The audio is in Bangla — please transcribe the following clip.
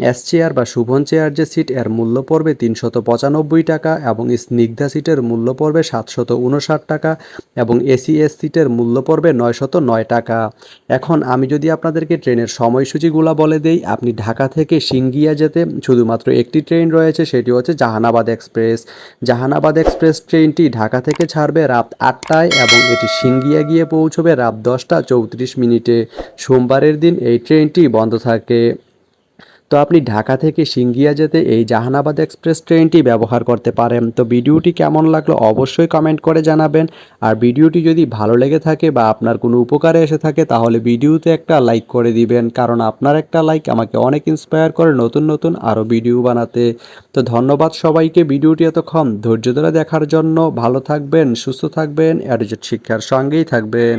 এস চেয়ার বা শুভন চেয়ার যে সিট, এর মূল্য পড়বে তিনশত পঁচানব্বই টাকা এবং স্নিগ্ধা সিটের মূল্য পড়বে সাতশত উনষাট টাকা এবং এসি এস সিটের মূল্য পড়বে নয়শত নয় টাকা। এখন আমি যদি আপনাদেরকে ট্রেনের সময়সূচিগুলো বলে দেই, আপনি ঢাকা থেকে সিঙ্গিয়া যেতে, শুধুমাত্র একটি ট্রেন রয়েছে, সেটি হচ্ছে জাহানাবাদ এক্সপ্রেস। জাহানাবাদ এক্সপ্রেস ট্রেনটি ঢাকা থেকে ছাড়বে রাত আটটায় এবং এটি সিঙ্গিয়া গিয়ে পৌঁছবে রাত দশটা চৌত্রিশ মিনিটে। সোমবারের দিন এই ট্রেনটি বন্ধ থাকে। তো আপনি ঢাকা থেকে সিঙ্গিয়া যেতে এই জাহানাবাদ এক্সপ্রেস ট্রেনটি ব্যবহার করতে পারেন। তো ভিডিওটি কেমন লাগল অবশ্যই কমেন্ট করে জানাবেন। আর ভিডিওটি যদি ভালো লেগে থাকে বা আপনার কোনো উপকারে এসে থাকে, তাহলে ভিডিওতে একটা লাইক করে দিবেন। কারণ আপনার একটা লাইক আমাকে অনেক ইন্সপায়ার করে নতুন নতুন আরও ভিডিও বানাতে। তো ধন্যবাদ সবাইকে ভিডিওটি এতক্ষণ ধৈর্য ধরে দেখার জন্য। ভালো থাকবেন, সুস্থ থাকবেন অ্যাডিজেট শিক্ষার সঙ্গেই থাকবেন।